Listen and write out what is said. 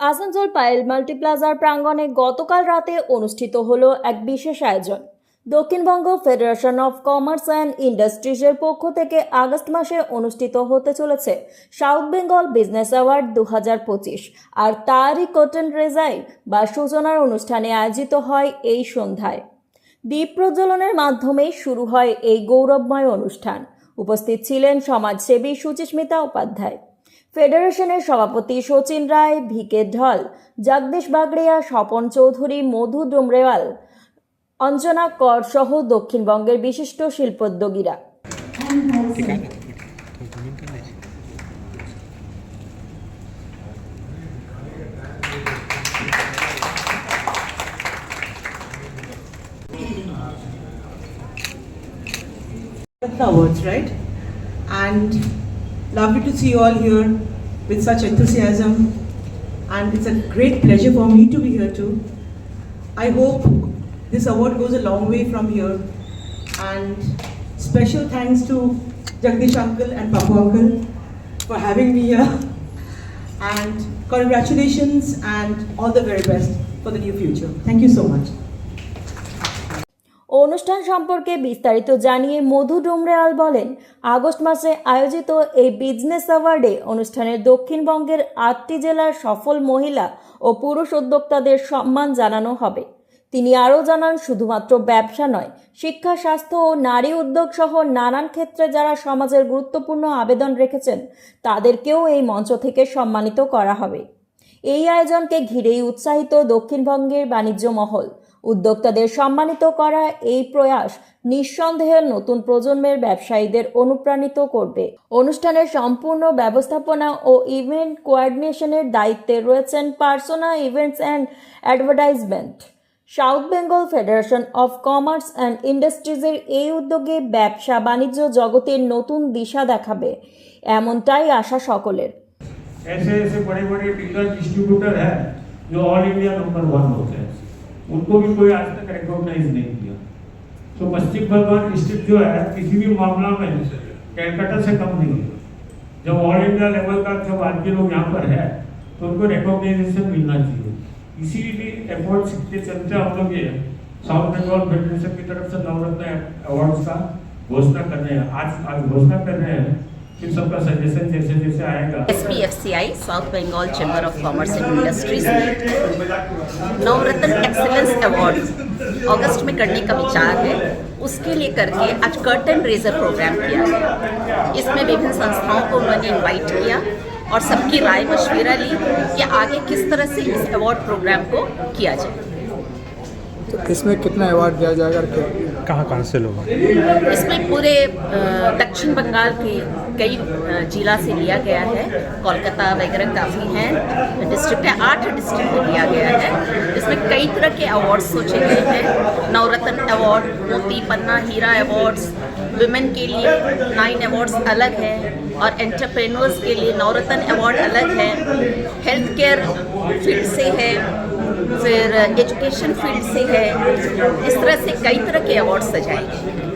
আসানসোল পায়েল মাল্টিপ্লাজার প্রাঙ্গণে গতকাল রাতে অনুষ্ঠিত হলো এক বিশেষ আয়োজন। Dakshinbanga federation of commerce and ইন্ডাস্ট্রিজের পক্ষ থেকে আগস্ট মাসে অনুষ্ঠিত হতে চলেছে সাউথ বেঙ্গল বিজনেস অ্যাওয়ার্ড দু হাজার পঁচিশ। আর তারই কটন রেজাই বা সূচনার অনুষ্ঠানে আয়োজিত হয় এই সন্ধ্যায়। দ্বীপ প্রজ্বলনের মাধ্যমেই শুরু হয় এই গৌরবময় অনুষ্ঠান। উপস্থিত ছিলেন সমাজসেবী সুচিস্মিতা উপাধ্যায়। ফেডারেশনের সভাপতি শচীন রায় ভিকে ঢল জগদীশ বাগড়িয়া স্বপন চৌধুরী মধু ডুমরেওয়াল অঞ্জনা কর সহ দক্ষিণবঙ্গের বিশিষ্ট শিল্পোদ্যোগীরা awards, right? And lovely to see you all here with such enthusiasm. And it's a great pleasure for me to be here too. I hope this award goes a long way from here. And special thanks to Jagdish uncle and Papu uncle for having me here. And congratulations and all the very best for the near future. Thank you so much. অনুষ্ঠান সম্পর্কে বিস্তারিত জানিয়ে মধু ডুমরেয়াল বলেন, August মাসে আয়োজিত এই business অ্যাওয়ার্ডে অনুষ্ঠানের দক্ষিণবঙ্গের আটটি জেলার সফল মহিলা ও পুরুষ উদ্যোক্তাদের সম্মান জানানো হবে। তিনি আরও জানান, শুধুমাত্র ব্যবসা নয়, শিক্ষা, স্বাস্থ্য ও নারী উদ্যোগ সহ নানান ক্ষেত্রে যারা সমাজের গুরুত্বপূর্ণ আবেদন রেখেছেন, তাদেরকেও এই মঞ্চ থেকে সম্মানিত করা হবে। এই আয়োজনকে ঘিরেই উৎসাহিত দক্ষিণবঙ্গের বাণিজ্য মহল। উদ্যোক্তাদের সম্মানিত করা এই প্রয়াস নিঃসন্দেহে নতুন প্রজন্মের ব্যবসায়ীদের অনুপ্রাণিত করবে অনুষ্ঠানের সম্পূর্ণ ব্যবস্থাপনা ও ইভেন্ট কোঅর্ডিনেশনের দায়িত্বে রয়েছেন persona events and advertisement south Bengal federation of commerce and ইন্ডাস্ট্রিজের এই উদ্যোগে ব্যবসা বাণিজ্য জগতের নতুন দিশা দেখাবে এমনটাই আশা সকলের ऐसे ऐसे बड़े बड़े डीलर डिस्ट्रीब्यूटर हैं जो ऑल इंडिया नंबर वन होते हैं उनको भी कोई आज तक रिकॉग्नाइज नहीं किया। तो पश्चिम बंगाल डिस्ट्रिक्ट जो है, किसी भी मामला में कैलकाटा से कम नहीं है। जब ऑल इंडिया लेवल का जब आदमी लोग यहाँ पर है तो उनको रिकॉग्नाइजेशन मिलना चाहिए। इसीलिए एफर्ट्स के चलते हम लोग ये साउथ बंगाल फेडरेशन की तरफ़ से नवरत्न अवार्ड का घोषणा कर रहे हैं। आज आज घोषणा कर रहे हैं सजेशन जैसे जैसे आएगा। SPFCI south Bengal chamber of commerce and industries ने नवरत्न एक्सीलेंस अवार्ड अगस्त में करने का विचार है। उसके लिए करके आज कर्टन रेजर प्रोग्राम किया गया। इसमें विभिन्न संस्थाओं को उन्होंने इनवाइट किया और सबकी राय मशविरा ली कि आगे किस तरह से इस अवार्ड प्रोग्राम को किया जाए। तो इसमें कितना अवार्ड दिया जाएगा क्या? कहाँ कहाँ से लोग इसमें पूरे दक्षिण बंगाल के कई जिला से लिया गया है। कोलकाता वगैरह काफ़ी हैं। डिस्ट्रिक्ट है, आठ डिस्ट्रिक्ट में लिया गया है। इसमें कई तरह के अवार्ड्स सोचे गए हैं। नवरत्न अवार्ड मोती पन्ना, हीरा अवार्ड्स वुमेन के लिए नाइन अवार्ड्स अलग है और एंटरप्रेन्योर्स के लिए नवरत्न अवार्ड अलग है। हेल्थ केयर फ़ील्ड से है। फिर एजुकेशन फ़ील्ड से है। इस तरह से कई तरह के अवार्ड सजाए गए।